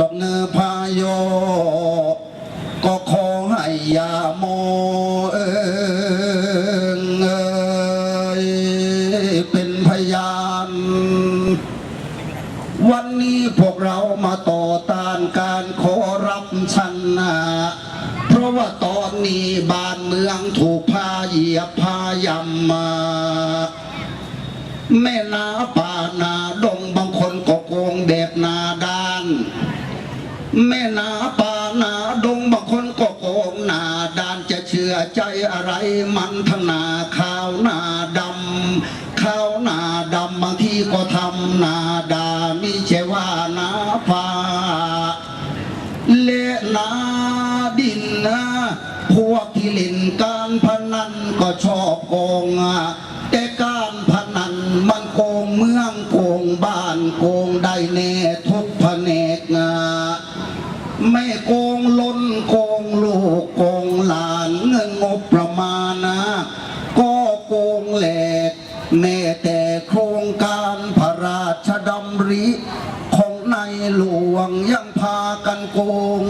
ดอกเนอพายโย ก็ขอให้ยาโมเองเอยเป็นพยาน วันนี้พวกเรามาต่อต้านการขอรับชันนาเพราะว่าตอนนี้บ้านเมืองถูกพาเหยียบพายำมาแม่นาป่านาดง แม่นาป่านาดงบางคนก็โกงนาดานจะเชื่อใจอะไรมันทนาข้าวนาดำข้าวนาดำบางทีก็ทำนาดามิใช่ว่านาฟ้าเละนาดินนะพวกที่เล่นการพนันก็ชอบโกงแต่การพนันมันโกงเมืองโกงบ้านโกงได้แน่ทุกแผนกอะ ไม่โกงล้นโกงลูกโกงหลานเงินงบประมาณนะ ก็โกงแหลกแม่แต่โครงการพระราชดำริ ของในหลวงยังพากันโกง